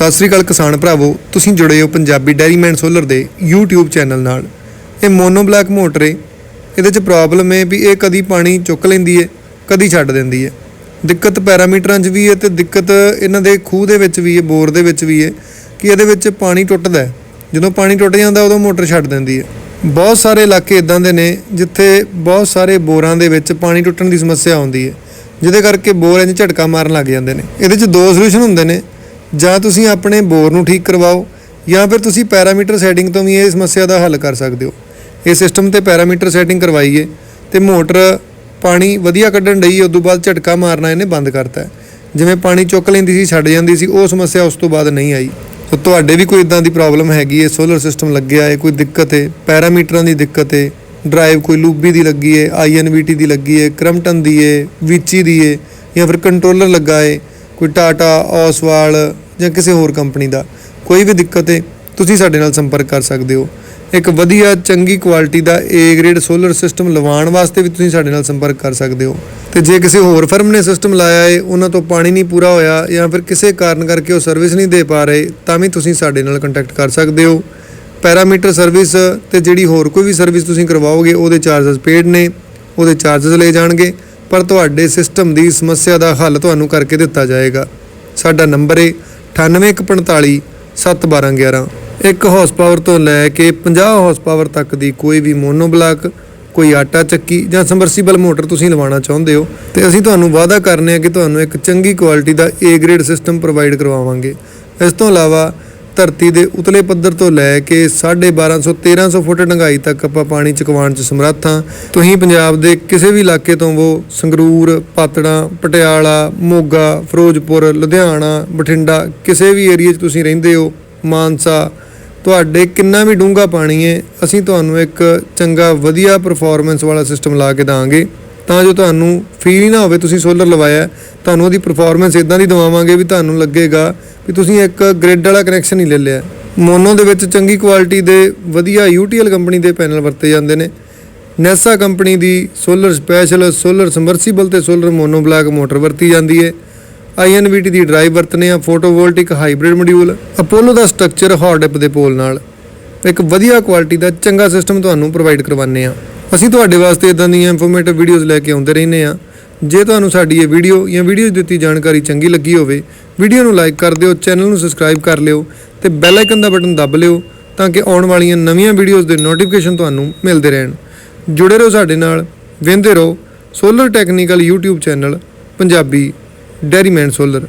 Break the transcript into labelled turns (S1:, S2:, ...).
S1: ਸਤਿ ਸ੍ਰੀ ਅਕਾਲ ਕਿਸਾਨ ਭਰਾਵੋ, ਤੁਸੀਂ ਜੁੜੇ ਹੋ ਪੰਜਾਬੀ ਡੈਰੀਮੈਨ ਸੋਲਰ ਦੇ YouTube ਚੈਨਲ ਨਾਲ। ਇਹ ਮੋਨੋ ਬਲੈਕ ਮੋਟਰ ਏ। ਇਹਦੇ 'ਚ ਪ੍ਰੋਬਲਮ ਹੈ ਵੀ ਇਹ ਕਦੀ ਪਾਣੀ ਚੁੱਕ ਲੈਂਦੀ ਹੈ ਕਦੀ ਛੱਡ ਦਿੰਦੀ ਹੈ ਦਿੱਕਤ ਪੈਰਾਮੀਟਰਾਂ 'ਚ ਵੀ ਹੈ ਤੇ ਦਿੱਕਤ ਇਹਨਾਂ ਦੇ ਖੂਹ ਦੇ ਵਿੱਚ ਵੀ ਹੈ ਬੋਰ ਦੇ ਵਿੱਚ ਵੀ ਹੈ ਕਿ ਇਹਦੇ ਵਿੱਚ ਪਾਣੀ ਟੁੱਟਦਾ ਹੈ ਜਦੋਂ ਪਾਣੀ ਟੁੱਟ ਜਾਂਦਾ, ਉਦੋਂ ਮੋਟਰ ਛੱਡ ਦਿੰਦੀ ਹੈ ਬਹੁਤ ਸਾਰੇ ਇਲਾਕੇ ਇਦਾਂ ਦੇ ਨੇ, ਜਿੱਥੇ ਬਹੁਤ ਸਾਰੇ ਬੋਰਾਂ ਦੇ ਵਿੱਚ ਪਾਣੀ ਟੁੱਟਣ ਦੀ ਸਮੱਸਿਆ ਆਉਂਦੀ ਹੈ ਜਿਹਦੇ ਕਰਕੇ ਬੋਰ ਇੰਜ ਝਟਕਾ ਮਾਰਨ ਲੱਗ ਜਾਂਦੇ ਨੇ। ਇਹਦੇ 'ਚ ਦੋ ਸੋਲੂਸ਼ਨ ਹੁੰਦੇ ਨੇ। ਜਾਂ ਤੁਸੀਂ ਆਪਣੇ ਬੋਰ ਨੂੰ ਠੀਕ ਕਰਵਾਓ, ਜਾਂ ਫਿਰ ਤੁਸੀਂ ਪੈਰਾਮੀਟਰ ਸੈਟਿੰਗ ਤੋਂ ਵੀ ਇਹ ਸਮੱਸਿਆ ਦਾ ਹੱਲ ਕਰ ਸਕਦੇ ਹੋ। ਇਹ ਸਿਸਟਮ ਤੇ ਪੈਰਾਮੀਟਰ ਸੈਟਿੰਗ ਕਰਵਾਈਏ ਤੇ ਮੋਟਰ ਪਾਣੀ ਵਧੀਆ ਕੱਢਣ ਡਈ ਉਸ ਤੋਂ ਬਾਅਦ ਝਟਕਾ ਮਾਰਨਾ ਇਹਨੇ ਬੰਦ ਕਰਤਾ। ਜਿਵੇਂ ਪਾਣੀ ਚੁੱਕ ਲੈਂਦੀ ਸੀ, ਛੱਡ ਜਾਂਦੀ ਸੀ, ਉਹ ਸਮੱਸਿਆ ਉਸ ਤੋਂ ਬਾਅਦ ਨਹੀਂ ਆਈ। ਸੋ ਤੁਹਾਡੇ ਵੀ ਕੋਈ ਇਦਾਂ ਦੀ ਪ੍ਰੋਬਲਮ ਹੈਗੀ ਹੈ ਸੋਲਰ ਸਿਸਟਮ ਲੱਗਿਆ ਹੈ, ਕੋਈ ਦਿੱਕਤ ਹੈ, ਪੈਰਾਮੀਟਰਾਂ ਦੀ ਦਿੱਕਤ ਹੈ ਡਰਾਈਵ ਕੋਈ ਲੂਬੀ ਦੀ ਲੱਗੀ ਹੈ ਆਈਐਨਵੀਟੀ ਦੀ ਲੱਗੀ ਹੈ, ਕ੍ਰਮਟਨ ਦੀ ਹੈ, ਵੀਚੀ ਦੀ ਹੈ, ਜਾਂ ਫਿਰ ਕੰਟਰੋਲਰ ਲੱਗਾ ਹੈ, ਕੋਈ ਟਾਟਾ ਔਸਵਾਲ ਜਾਂ ਕਿਸੇ ਹੋਰ ਕੰਪਨੀ ਦਾ, ਕੋਈ ਵੀ ਦਿੱਕਤ ਹੈ, ਤੁਸੀਂ ਸਾਡੇ ਨਾਲ ਸੰਪਰਕ ਕਰ ਸਕਦੇ ਹੋ। ਇੱਕ ਵਧੀਆ, ਚੰਗੀ ਕੁਆਲਿਟੀ ਦਾ A ਗ੍ਰੇਡ ਸੋਲਰ ਸਿਸਟਮ ਲਵਾਉਣ ਵਾਸਤੇ ਵੀ ਤੁਸੀਂ ਸਾਡੇ ਨਾਲ ਸੰਪਰਕ ਕਰ ਸਕਦੇ ਹੋ। ਤੇ ਜੇ ਕਿਸੇ ਹੋਰ ਫਰਮ ਨੇ ਸਿਸਟਮ ਲਾਇਆ ਹੈ, ਉਹਨਾਂ ਤੋਂ ਪਾਣੀ ਨਹੀਂ ਪੂਰਾ ਹੋਇਆ ਜਾਂ ਫਿਰ ਕਿਸੇ ਕਾਰਨ ਕਰਕੇ ਉਹ ਸਰਵਿਸ ਨਹੀਂ ਦੇ ਪਾ ਰਹੇ, ਤਾਂ ਵੀ ਤੁਸੀਂ ਸਾਡੇ ਨਾਲ ਕੰਟੈਕਟ ਕਰ ਸਕਦੇ ਹੋ। ਪੈਰਾਮੀਟਰ ਸਰਵਿਸ ਤੇ ਜਿਹੜੀ ਹੋਰ ਕੋਈ ਵੀ ਸਰਵਿਸ ਤੁਸੀਂ ਕਰਵਾਓਗੇ, ਉਹਦੇ ਚਾਰजेस ਪੇਡ ਨੇ, ਉਹਦੇ ਚਾਰजेस ਲਏ ਜਾਣਗੇ, ਪਰ ਤੁਹਾਡੇ ਸਿਸਟਮ ਦੀ ਸਮੱਸਿਆ ਦਾ ਹੱਲ ਤੁਹਾਨੂੰ ਕਰਕੇ ਦਿੱਤਾ ਜਾਏਗਾ। ਸਾਡਾ ਨੰਬਰ ਏ 9845 71211 ਇੱਕ ਹਾਰਸ ਪਾਵਰ ਤੋਂ ਲੈ ਕੇ 50 ਹਾਰਸ ਪਾਵਰ ਤੱਕ ਦੀ ਕੋਈ ਵੀ ਮੋਨੋ ਬਲਾਕ ਕੋਈ ਆਟਾ ਚੱਕੀ ਜਾਂ ਸਮਰਸੀਬਲ ਮੋਟਰ ਤੁਸੀਂ ਲਵਾਉਣਾ ਚਾਹੁੰਦੇ ਹੋ, ਤੇ ਅਸੀਂ ਤੁਹਾਨੂੰ ਵਾਅਦਾ ਕਰਨੇ ਆ ਕਿ ਤੁਹਾਨੂੰ ਇੱਕ ਚੰਗੀ ਕੁਆਲਿਟੀ ਦਾ A ਗ੍ਰੇਡ ਸਿਸਟਮ ਪ੍ਰੋਵਾਈਡ ਕਰਵਾਵਾਂਗੇ। ਇਸ ਤੋਂ ਇਲਾਵਾ ਧਰਤੀ ਦੇ ਉਤਲੇ ਪੱਧਰ ਤੋਂ ਲੈ ਕੇ 1250 1300 ਫੁੱਟ ਡੂੰਘਾਈ ਤੱਕ ਆਪਾਂ ਪਾਣੀ ਚਕਵਾਉਣ 'ਚ ਸਮਰੱਥ ਹਾਂ। ਤੁਸੀਂ ਪੰਜਾਬ ਦੇ ਕਿਸੇ ਵੀ ਇਲਾਕੇ ਤੋਂ ਵੋ ਸੰਗਰੂਰ, ਪਾਤੜਾਂ, ਪਟਿਆਲਾ, ਮੋਗਾ, ਫਿਰੋਜ਼ਪੁਰ, ਲੁਧਿਆਣਾ, ਬਠਿੰਡਾ ਕਿਸੇ ਵੀ ਏਰੀਆ 'ਚ ਤੁਸੀਂ ਰਹਿੰਦੇ ਹੋ, ਮਾਨਸਾ, ਤੁਹਾਡੇ ਕਿੰਨਾ ਵੀ ਡੂੰਘਾ ਪਾਣੀ ਹੈ ਅਸੀਂ ਤੁਹਾਨੂੰ ਇੱਕ ਚੰਗਾ ਵਧੀਆ ਪਰਫਾਰਮੈਂਸ ਵਾਲਾ ਸਿਸਟਮ ਲਾ ਕੇ ਦਾਂਗੇ। ਤਾਂ ਜੋ ਤੁਹਾਨੂੰ ਫੀਲ ਹੀ ਨਾ ਹੋਵੇ ਤੁਸੀਂ ਸੋਲਰ ਲਵਾਇਆ, ਤੁਹਾਨੂੰ ਉਹਦੀ ਪਰਫਾਰਮੈਂਸ ਇਦਾਂ ਦੀ ਦਵਾਵਾਂਗੇ ਵੀ ਤੁਹਾਨੂੰ ਲੱਗੇਗਾ ਕਿ ਤੁਸੀਂ ਇੱਕ ਗ੍ਰਿਡ ਵਾਲਾ ਕਨੈਕਸ਼ਨ ਹੀ ਲੈ ਲਿਆ। ਮੋਨੋ ਦੇ ਵਿੱਚ ਚੰਗੀ ਕੁਆਲਿਟੀ ਦੇ ਵਧੀਆ UTL ਕੰਪਨੀ ਦੇ ਪੈਨਲ ਵਰਤੇ ਜਾਂਦੇ ਨੇ। ਨੈਸਾ ਕੰਪਨੀ ਦੀ ਸੋਲਰ ਸਪੈਸ਼ਲ ਸੋਲਰ ਸਮਰਸੀਬਲ ਤੇ ਸੋਲਰ ਮੋਨੋ ਬਲੈਕ ਮੋਟਰ ਵਰਤੀ ਜਾਂਦੀ ਹੈ INVT ਦੀ ਡਰਾਈਵ ਵਰਤਨੇ ਆ ਫੋਟੋਵੋਲਟਿਕ ਹਾਈਬ੍ਰਿਡ ਮੋਡਿਊਲ ਅਪੋਲੋ ਦਾ ਸਟਰਕਚਰ ਹੌਟ ਦੇ ਪੋਲ ਨਾਲ। ਇੱਕ ਵਧੀਆ ਕੁਆਲਿਟੀ ਦਾ ਚੰਗਾ ਸਿਸਟਮ ਤੁਹਾਨੂੰ ਪ੍ਰੋਵਾਈਡ ਕਰਵਾਉਂਦੇ ਆ। ਅਸੀਂ ਤੁਹਾਡੇ ਵਾਸਤੇ ਇਦਾਂ ਦੀਆਂ ਇਨਫੋਰਮੇਟਿਵ ਵੀਡੀਓਜ਼ ਲੈ ਕੇ ਆਉਂਦੇ ਰਹਿੰਦੇ ਆ। ਜੇ ਤੁਹਾਨੂੰ ਸਾਡੀ ਇਹ ਵੀਡੀਓ ਜਾਂ ਵੀਡੀਓ ਦਿੱਤੀ ਜਾਣਕਾਰੀ ਚੰਗੀ ਲੱਗੀ ਹੋਵੇ, ਵੀਡੀਓ ਨੂੰ ਲਾਈਕ ਕਰ ਦਿਓ, ਚੈਨਲ ਨੂੰ ਸਬਸਕ੍ਰਾਈਬ ਕਰ ਲਿਓ ਤੇ ਬੈਲ ਆਈਕਨ ਦਾ ਬਟਨ ਦੱਬ ਲਿਓ ਤਾਂ ਕਿ ਆਉਣ ਵਾਲੀਆਂ ਨਵੀਆਂ ਵੀਡੀਓਜ਼ ਦੇ ਨੋਟੀਫਿਕੇਸ਼ਨ ਤੁਹਾਨੂੰ ਮਿਲਦੇ ਰਹਿਣ। ਜੁੜੇ ਰਹੋ ਸਾਡੇ ਨਾਲ ਵੇਖਦੇ ਰਹੋ solar technical YouTube channel, Punjabi dairyman solar.